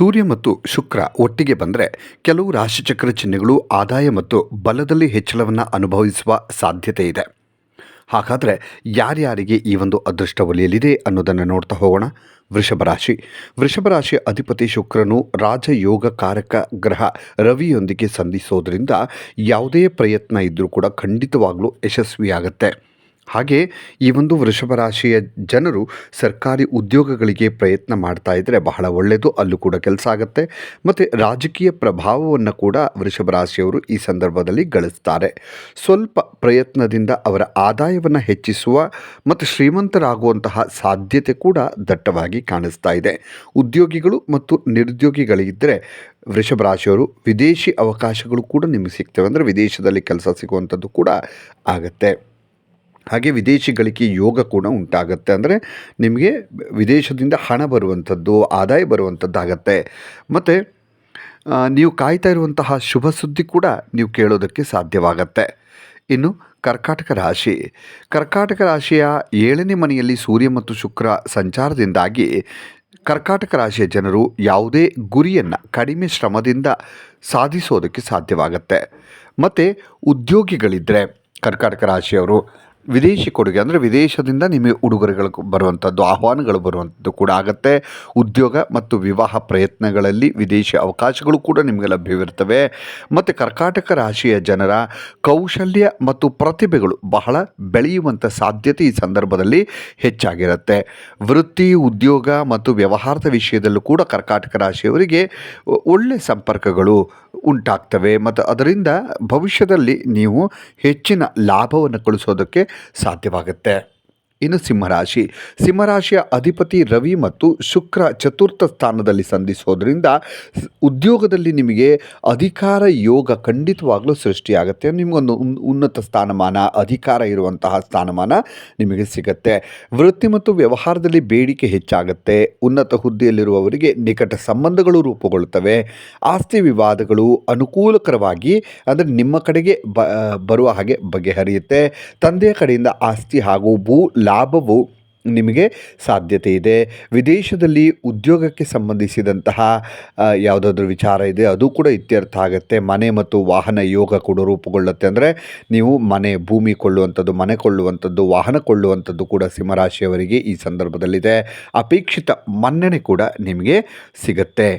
ಸೂರ್ಯ ಮತ್ತು ಶುಕ್ರ ಒಟ್ಟಿಗೆ ಬಂದರೆ ಕೆಲವು ರಾಶಿಚಕ್ರ ಚಿಹ್ನೆಗಳು ಆದಾಯ ಮತ್ತು ಬಲದಲ್ಲಿ ಹೆಚ್ಚಳವನ್ನು ಅನುಭವಿಸುವ ಸಾಧ್ಯತೆ ಇದೆ. ಹಾಗಾದರೆ ಯಾರ್ಯಾರಿಗೆ ಈ ಒಂದು ಅದೃಷ್ಟ ಒಲಿಯಲಿದೆ ಅನ್ನೋದನ್ನು ನೋಡ್ತಾ ಹೋಗೋಣ. ವೃಷಭ ರಾಶಿ. ವೃಷಭ ರಾಶಿಯ ಅಧಿಪತಿ ಶುಕ್ರನು ರಾಜಯೋಗ ಕಾರಕ ಗ್ರಹ ರವಿಯೊಂದಿಗೆ ಸಂಧಿಸೋದ್ರಿಂದ ಯಾವುದೇ ಪ್ರಯತ್ನ ಇದ್ದರೂ ಕೂಡ ಖಂಡಿತವಾಗಲೂ ಯಶಸ್ವಿಯಾಗತ್ತೆ. ಹಾಗೆ ಈ ಒಂದು ವೃಷಭ ರಾಶಿಯ ಜನರು ಸರ್ಕಾರಿ ಉದ್ಯೋಗಗಳಿಗೆ ಪ್ರಯತ್ನ ಮಾಡ್ತಾ ಇದ್ದರೆ ಬಹಳ ಒಳ್ಳೆಯದು ಅಲ್ಲೂ ಕೂಡ ಕೆಲಸ ಆಗುತ್ತೆ. ಮತ್ತು ರಾಜಕೀಯ ಪ್ರಭಾವವನ್ನು ಕೂಡ ವೃಷಭ ರಾಶಿಯವರು ಈ ಸಂದರ್ಭದಲ್ಲಿ ಗಳಿಸ್ತಾರೆ. ಸ್ವಲ್ಪ ಪ್ರಯತ್ನದಿಂದ ಅವರ ಆದಾಯವನ್ನು ಹೆಚ್ಚಿಸುವ ಮತ್ತು ಶ್ರೀಮಂತರಾಗುವಂತಹ ಸಾಧ್ಯತೆ ಕೂಡ ದಟ್ಟವಾಗಿ ಕಾಣಿಸ್ತಾ ಇದೆ. ಉದ್ಯೋಗಿಗಳು ಮತ್ತು ನಿರುದ್ಯೋಗಿಗಳಿದ್ದರೆ ವೃಷಭ ರಾಶಿಯವರು ವಿದೇಶಿ ಅವಕಾಶಗಳು ಕೂಡ ನಿಮಗೆ ಸಿಗ್ತವೆ. ಅಂದರೆ ವಿದೇಶದಲ್ಲಿ ಕೆಲಸ ಸಿಗುವಂಥದ್ದು ಕೂಡ ಆಗತ್ತೆ. ಹಾಗೆ ವಿದೇಶಿಗಳಿಗೆ ಯೋಗ ಕೂಡ ಉಂಟಾಗುತ್ತೆ. ಅಂದರೆ ನಿಮಗೆ ವಿದೇಶದಿಂದ ಹಣ ಬರುವಂಥದ್ದು, ಆದಾಯ ಬರುವಂಥದ್ದಾಗತ್ತೆ. ಮತ್ತು ನೀವು ಕಾಯ್ತಾ ಇರುವಂತಹ ಶುಭ ಸುದ್ದಿ ಕೂಡ ನೀವು ಕೇಳೋದಕ್ಕೆ ಸಾಧ್ಯವಾಗತ್ತೆ. ಇನ್ನು ಕರ್ಕಾಟಕ ರಾಶಿ. ಕರ್ಕಾಟಕ ರಾಶಿಯ ಏಳನೇ ಮನೆಯಲ್ಲಿ ಸೂರ್ಯ ಮತ್ತು ಶುಕ್ರ ಸಂಚಾರದಿಂದಾಗಿ ಕರ್ಕಾಟಕ ರಾಶಿಯ ಜನರು ಯಾವುದೇ ಗುರಿಯನ್ನು ಕಡಿಮೆ ಶ್ರಮದಿಂದ ಸಾಧಿಸೋದಕ್ಕೆ ಸಾಧ್ಯವಾಗತ್ತೆ. ಮತ್ತು ಉದ್ಯೋಗಿಗಳಿದ್ದರೆ ಕರ್ಕಾಟಕ ರಾಶಿಯವರು ವಿದೇಶಿ ಕೊಡುಗೆ, ಅಂದರೆ ವಿದೇಶದಿಂದ ನಿಮಗೆ ಉಡುಗೊರೆಗಳು ಬರುವಂಥದ್ದು ಆಹ್ವಾನಗಳು ಬರುವಂಥದ್ದು ಕೂಡ ಆಗುತ್ತೆ. ಉದ್ಯೋಗ ಮತ್ತು ವಿವಾಹ ಪ್ರಯತ್ನಗಳಲ್ಲಿ ವಿದೇಶಿ ಅವಕಾಶಗಳು ಕೂಡ ನಿಮಗೆ ಲಭ್ಯವಿರ್ತವೆ. ಮತ್ತು ಕರ್ಕಾಟಕ ರಾಶಿಯ ಜನರ ಕೌಶಲ್ಯ ಮತ್ತು ಪ್ರತಿಭೆಗಳು ಬಹಳ ಬೆಳೆಯುವಂಥ ಸಾಧ್ಯತೆ ಈ ಸಂದರ್ಭದಲ್ಲಿ ಹೆಚ್ಚಾಗಿರುತ್ತೆ. ವೃತ್ತಿ, ಉದ್ಯೋಗ ಮತ್ತು ವ್ಯವಹಾರದ ವಿಷಯದಲ್ಲೂ ಕೂಡ ಕರ್ಕಾಟಕ ರಾಶಿಯವರಿಗೆ ಒಳ್ಳೆ ಸಂಪರ್ಕಗಳು ಉಂಟಾಗ್ತವೆ. ಮತ್ತು ಅದರಿಂದ ಭವಿಷ್ಯದಲ್ಲಿ ನೀವು ಹೆಚ್ಚಿನ ಲಾಭವನ್ನು ಗಳಿಸೋದಕ್ಕೆ ಸಾಧ್ಯವಾಗುತ್ತೆ. ಇನ್ನು ಸಿಂಹರಾಶಿ. ಸಿಂಹರಾಶಿಯ ಅಧಿಪತಿ ರವಿ ಮತ್ತು ಶುಕ್ರ ಚತುರ್ಥ ಸ್ಥಾನದಲ್ಲಿ ಸಂಧಿಸೋದ್ರಿಂದ ಉದ್ಯೋಗದಲ್ಲಿ ನಿಮಗೆ ಅಧಿಕಾರ ಯೋಗ ಖಂಡಿತವಾಗಲೂ ಸೃಷ್ಟಿಯಾಗುತ್ತೆ. ನಿಮಗೊಂದು ಉನ್- ಉನ್ನತ ಸ್ಥಾನಮಾನ, ಅಧಿಕಾರ ಇರುವಂತಹ ಸ್ಥಾನಮಾನ ನಿಮಗೆ ಸಿಗತ್ತೆ. ವೃತ್ತಿ ಮತ್ತು ವ್ಯವಹಾರದಲ್ಲಿ ಬೇಡಿಕೆ ಹೆಚ್ಚಾಗುತ್ತೆ. ಉನ್ನತ ಹುದ್ದೆಯಲ್ಲಿರುವವರಿಗೆ ನಿಕಟ ಸಂಬಂಧಗಳು ರೂಪುಗೊಳ್ಳುತ್ತವೆ. ಆಸ್ತಿ ವಿವಾದಗಳು ಅನುಕೂಲಕರವಾಗಿ ಅಂದರೆ ನಿಮ್ಮ ಕಡೆಗೆ ಬರುವ ಹಾಗೆ ಬಗೆಹರಿಯುತ್ತೆ. ತಂದೆಯ ಕಡೆಯಿಂದ ಆಸ್ತಿ ಹಾಗೂ ಭೂ ಲಾಭವು ನಿಮಗೆ ಸಾಧ್ಯತೆ ಇದೆ. ವಿದೇಶದಲ್ಲಿ ಉದ್ಯೋಗಕ್ಕೆ ಸಂಬಂಧಿಸಿದಂತಹ ಯಾವುದಾದ್ರೂ ವಿಚಾರ ಇದೆ, ಅದು ಕೂಡ ಇತ್ಯರ್ಥ ಆಗುತ್ತೆ. ಮನೆ ಮತ್ತು ವಾಹನ ಯೋಗ ಕೂಡ ರೂಪುಗೊಳ್ಳುತ್ತೆ ಅಂದರೆ ನೀವು ಮನೆ ಭೂಮಿ ಕೊಳ್ಳುವಂಥದ್ದು, ಮನೆ ಕೊಳ್ಳುವಂಥದ್ದು, ವಾಹನ ಕೊಳ್ಳುವಂಥದ್ದು ಕೂಡ ಸಿಂಹರಾಶಿಯವರಿಗೆ ಈ ಸಂದರ್ಭದಲ್ಲಿದೆ. ಅಪೇಕ್ಷಿತ ಮನ್ನಣೆ ಕೂಡ ನಿಮಗೆ ಸಿಗತ್ತೆ.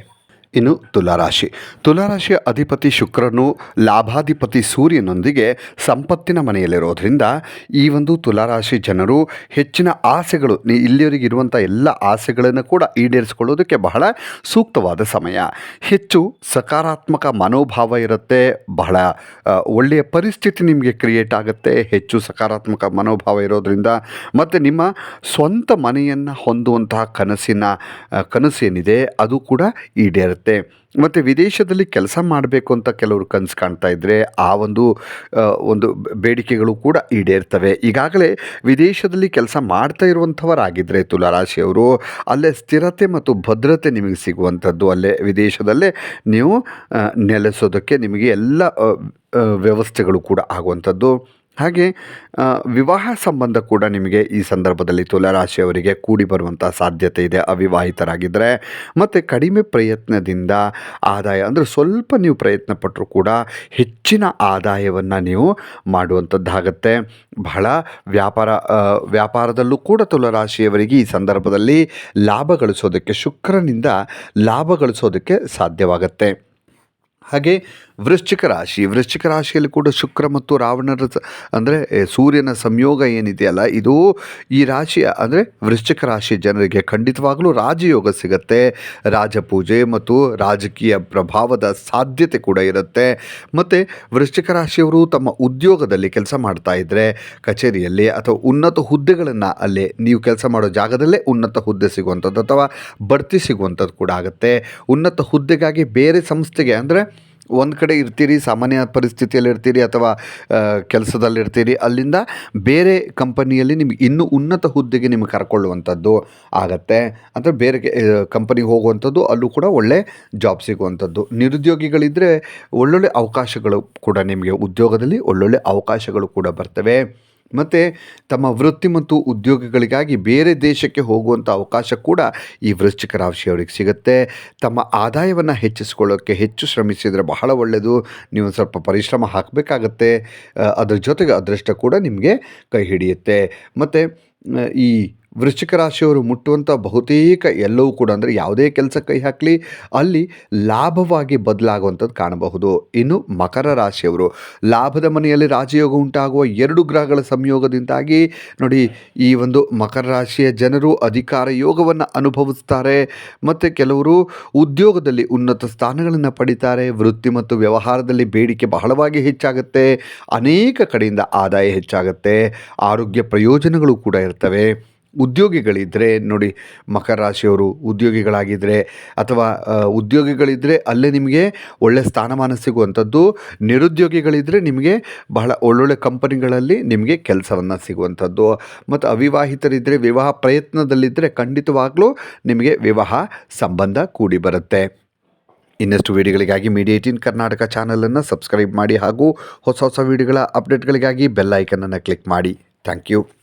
ಇನ್ನು ತುಲಾರಾಶಿ. ತುಲಾರಾಶಿಯ ಅಧಿಪತಿ ಶುಕ್ರನು ಲಾಭಾಧಿಪತಿ ಸೂರ್ಯನೊಂದಿಗೆ ಸಂಪತ್ತಿನ ಮನೆಯಲ್ಲಿರೋದ್ರಿಂದ ಈ ಒಂದು ತುಲಾರಾಶಿ ಜನರು ಹೆಚ್ಚಿನ ಆಸೆಗಳು, ನೀ ಇಲ್ಲಿಯವರೆಗೆ ಇರುವಂಥ ಎಲ್ಲ ಆಸೆಗಳನ್ನು ಕೂಡ ಈಡೇರಿಸಿಕೊಳ್ಳೋದಕ್ಕೆ ಬಹಳ ಸೂಕ್ತವಾದ ಸಮಯ. ಹೆಚ್ಚು ಸಕಾರಾತ್ಮಕ ಮನೋಭಾವ ಇರುತ್ತೆ, ಬಹಳ ಒಳ್ಳೆಯ ಪರಿಸ್ಥಿತಿ ನಿಮಗೆ ಕ್ರಿಯೇಟ್ ಆಗುತ್ತೆ, ಹೆಚ್ಚು ಸಕಾರಾತ್ಮಕ ಮನೋಭಾವ ಇರೋದ್ರಿಂದ. ಮತ್ತು ನಿಮ್ಮ ಸ್ವಂತ ಮನೆಯನ್ನು ಹೊಂದುವಂತಹ ಕನಸಿನ ಕನಸೇನಿದೆ, ಅದು ಕೂಡ ಈಡೇರುತ್ತೆ. ಮತ್ತು ವಿದೇಶದಲ್ಲಿ ಕೆಲಸ ಮಾಡಬೇಕು ಅಂತ ಕೆಲವರು ಕನಸು ಕಾಣ್ತಾ ಇದ್ದರೆ ಆ ಒಂದು ಒಂದು ಬೇಡಿಕೆಗಳು ಕೂಡ ಈಡೇರ್ತವೆ. ಈಗಾಗಲೇ ವಿದೇಶದಲ್ಲಿ ಕೆಲಸ ಮಾಡ್ತಾ ಇರುವಂಥವರಾಗಿದ್ದರೆ ತುಲಾರಾಶಿಯವರು, ಅಲ್ಲೇ ಸ್ಥಿರತೆ ಮತ್ತು ಭದ್ರತೆ ನಿಮಗೆ ಸಿಗುವಂಥದ್ದು. ಅಲ್ಲೇ ವಿದೇಶದಲ್ಲೇ ನೀವು ನೆಲೆಸೋದಕ್ಕೆ ನಿಮಗೆ ಎಲ್ಲ ವ್ಯವಸ್ಥೆಗಳು ಕೂಡ ಆಗುವಂಥದ್ದು. ಹಾಗೆ ವಿವಾಹ ಸಂಬಂಧ ಕೂಡ ನಿಮಗೆ ಈ ಸಂದರ್ಭದಲ್ಲಿ ತುಲಾರಾಶಿಯವರಿಗೆ ಕೂಡಿ ಬರುವಂಥ ಸಾಧ್ಯತೆ ಇದೆ. ಅವಿವಾಹಿತರಾಗಿದ್ದರೆ ಮತ್ತು ಕಡಿಮೆ ಪ್ರಯತ್ನದಿಂದ ಆದಾಯ, ಅಂದರೆ ಸ್ವಲ್ಪ ನೀವು ಪ್ರಯತ್ನ ಪಟ್ಟರೂ ಕೂಡ ಹೆಚ್ಚಿನ ಆದಾಯವನ್ನು ನೀವು ಮಾಡುವಂಥದ್ದಾಗತ್ತೆ ಬಹಳ ವ್ಯಾಪಾರ ವ್ಯಾಪಾರದಲ್ಲೂ ಕೂಡ ತುಲಾರಾಶಿಯವರಿಗೆ ಈ ಸಂದರ್ಭದಲ್ಲಿ ಲಾಭ ಗಳಿಸೋದಕ್ಕೆ, ಶುಕ್ರನಿಂದ ಲಾಭ ಗಳಿಸೋದಕ್ಕೆ ಸಾಧ್ಯವಾಗತ್ತೆ. ಹಾಗೆ ವೃಶ್ಚಿಕ ರಾಶಿ. ವೃಶ್ಚಿಕ ರಾಶಿಯಲ್ಲಿ ಕೂಡ ಶುಕ್ರ ಮತ್ತು ರಾವಣರ ಅಂದರೆ ಸೂರ್ಯನ ಸಂಯೋಗ ಏನಿದೆಯಲ್ಲ, ಇದು ಈ ರಾಶಿಯ, ಅಂದರೆ, ವೃಶ್ಚಿಕ ರಾಶಿ ಜನರಿಗೆ ಖಂಡಿತವಾಗಲೂ ರಾಜಯೋಗ ಸಿಗತ್ತೆ. ರಾಜಪೂಜೆ ಮತ್ತು ರಾಜಕೀಯ ಪ್ರಭಾವದ ಸಾಧ್ಯತೆ ಕೂಡ ಇರುತ್ತೆ. ಮತ್ತು ವೃಶ್ಚಿಕ ರಾಶಿಯವರು ತಮ್ಮ ಉದ್ಯೋಗದಲ್ಲಿ ಕೆಲಸ ಮಾಡ್ತಾ ಇದ್ದರೆ ಕಚೇರಿಯಲ್ಲಿ ಅಥವಾ ಉನ್ನತ ಹುದ್ದೆಗಳನ್ನು ಅಲ್ಲೇ ನೀವು ಕೆಲಸ ಮಾಡೋ ಜಾಗದಲ್ಲೇ ಉನ್ನತ ಹುದ್ದೆ ಸಿಗುವಂಥದ್ದು ಅಥವಾ ಬಡ್ತಿ ಸಿಗುವಂಥದ್ದು ಕೂಡ ಆಗುತ್ತೆ. ಉನ್ನತ ಹುದ್ದೆಗಾಗಿ ಬೇರೆ ಸಂಸ್ಥೆಗೆ, ಅಂದರೆ ಒಂದು ಕಡೆ ಇರ್ತೀರಿ, ಸಾಮಾನ್ಯ ಪರಿಸ್ಥಿತಿಯಲ್ಲಿ ಇರ್ತೀರಿ ಅಥವಾ ಕೆಲಸದಲ್ಲಿರ್ತೀರಿ, ಅಲ್ಲಿಂದ ಬೇರೆ ಕಂಪನಿಯಲ್ಲಿ ನಿಮ್ಗೆ ಇನ್ನೂ ಉನ್ನತ ಹುದ್ದೆಗೆ ನಿಮಗೆ ಕರ್ಕೊಳ್ಳುವಂಥದ್ದು ಆಗತ್ತೆ. ಅಂದರೆ ಬೇರೆ ಕಂಪನಿಗೆ ಹೋಗುವಂಥದ್ದು ಅಲ್ಲೂ ಕೂಡ ಒಳ್ಳೆ ಜಾಬ್ ಸಿಗುವಂಥದ್ದು. ನಿರುದ್ಯೋಗಿಗಳಿದ್ದರೆ ಒಳ್ಳೊಳ್ಳೆ ಅವಕಾಶಗಳು ಕೂಡ ನಿಮಗೆ ಉದ್ಯೋಗದಲ್ಲಿ ಒಳ್ಳೊಳ್ಳೆ ಅವಕಾಶಗಳು ಕೂಡ ಬರ್ತವೆ. ಮತ್ತು ತಮ್ಮ ವೃತ್ತಿ ಮತ್ತು ಉದ್ಯೋಗಗಳಿಗಾಗಿ ಬೇರೆ ದೇಶಕ್ಕೆ ಹೋಗುವಂಥ ಅವಕಾಶ ಕೂಡ ಈ ವೃಶ್ಚಿಕ ರಾಶಿಯವರಿಗೆ ಸಿಗುತ್ತೆ. ತಮ್ಮ ಆದಾಯವನ್ನು ಹೆಚ್ಚಿಸ್ಕೊಳ್ಳೋಕ್ಕೆ ಹೆಚ್ಚು ಶ್ರಮಿಸಿದರೆ ಬಹಳ ಒಳ್ಳೆಯದು ನೀವು ಸ್ವಲ್ಪ ಪರಿಶ್ರಮ ಹಾಕಬೇಕಾಗತ್ತೆ. ಅದರ ಜೊತೆಗೆ ಅದೃಷ್ಟ ಕೂಡ ನಿಮಗೆ ಕೈ ಹಿಡಿಯುತ್ತೆ. ಮತ್ತು ಈ ವೃಶ್ಚಿಕ ರಾಶಿಯವರು ಮುಟ್ಟುವಂಥ ಬಹುತೇಕ ಎಲ್ಲವೂ ಕೂಡ ಅಂದರೆ ಯಾವುದೇ ಕೆಲಸ ಕೈ ಹಾಕಲಿ, ಅಲ್ಲಿ ಲಾಭವಾಗಿ ಬದಲಾಗುವಂಥದ್ದು ಕಾಣಬಹುದು. ಇನ್ನು ಮಕರ ರಾಶಿಯವರು, ಲಾಭದ ಮನೆಯಲ್ಲಿ ರಾಜಯೋಗ ಉಂಟಾಗುವ ಎರಡು ಗ್ರಹಗಳ ಸಂಯೋಗದಿಂದಾಗಿ ನೋಡಿ ಈ ಒಂದು ಮಕರ ರಾಶಿಯ ಜನರು ಅಧಿಕಾರ ಯೋಗವನ್ನು ಅನುಭವಿಸ್ತಾರೆ. ಮತ್ತು ಕೆಲವರು ಉದ್ಯೋಗದಲ್ಲಿ ಉನ್ನತ ಸ್ಥಾನಗಳನ್ನು ಪಡಿತಾರೆ, ವೃತ್ತಿ ಮತ್ತು ವ್ಯವಹಾರದಲ್ಲಿ ಬೇಡಿಕೆ ಬಹಳವಾಗಿ ಹೆಚ್ಚಾಗುತ್ತೆ, ಅನೇಕ ಕಡೆಯಿಂದ ಆದಾಯ ಹೆಚ್ಚಾಗುತ್ತೆ, ಆರೋಗ್ಯ ಪ್ರಯೋಜನಗಳು ಕೂಡ ಇರ್ತವೆ. ಉದ್ಯೋಗಿಗಳಿದ್ದರೆ ನೋಡಿ ಮಕರ ರಾಶಿಯವರು ಉದ್ಯೋಗಿಗಳಾಗಿದ್ದರೆ ಅಥವಾ ಉದ್ಯೋಗಿಗಳಿದ್ದರೆ ಅಲ್ಲೇ ನಿಮಗೆ ಒಳ್ಳೆಯ ಸ್ಥಾನಮಾನ ಸಿಗುವಂಥದ್ದು ನಿರುದ್ಯೋಗಿಗಳಿದ್ದರೆ ನಿಮಗೆ ಬಹಳ ಒಳ್ಳೊಳ್ಳೆ ಕಂಪನಿಗಳಲ್ಲಿ ನಿಮಗೆ ಕೆಲಸವನ್ನು ಸಿಗುವಂಥದ್ದು. ಮತ್ತು ಅವಿವಾಹಿತರಿದ್ದರೆ ವಿವಾಹ ಪ್ರಯತ್ನದಲ್ಲಿದ್ದರೆ ಖಂಡಿತವಾಗಲೂ ನಿಮಗೆ ವಿವಾಹ ಸಂಬಂಧ ಕೂಡಿ ಬರುತ್ತೆ. ಇನ್ನಷ್ಟು ವಿಡಿಯೋಗಳಿಗಾಗಿ ಮೀಡಿಯಾ ಏಟೀನ್ ಕರ್ನಾಟಕ ಚಾನಲನ್ನು ಸಬ್ಸ್ಕ್ರೈಬ್ ಮಾಡಿ ಹಾಗೂ ಹೊಸ ಹೊಸ ವೀಡಿಯೋಗಳ ಅಪ್ಡೇಟ್ಗಳಿಗಾಗಿ ಬೆಲ್ ಐಕನನ್ನು ಕ್ಲಿಕ್ ಮಾಡಿ. Thank you.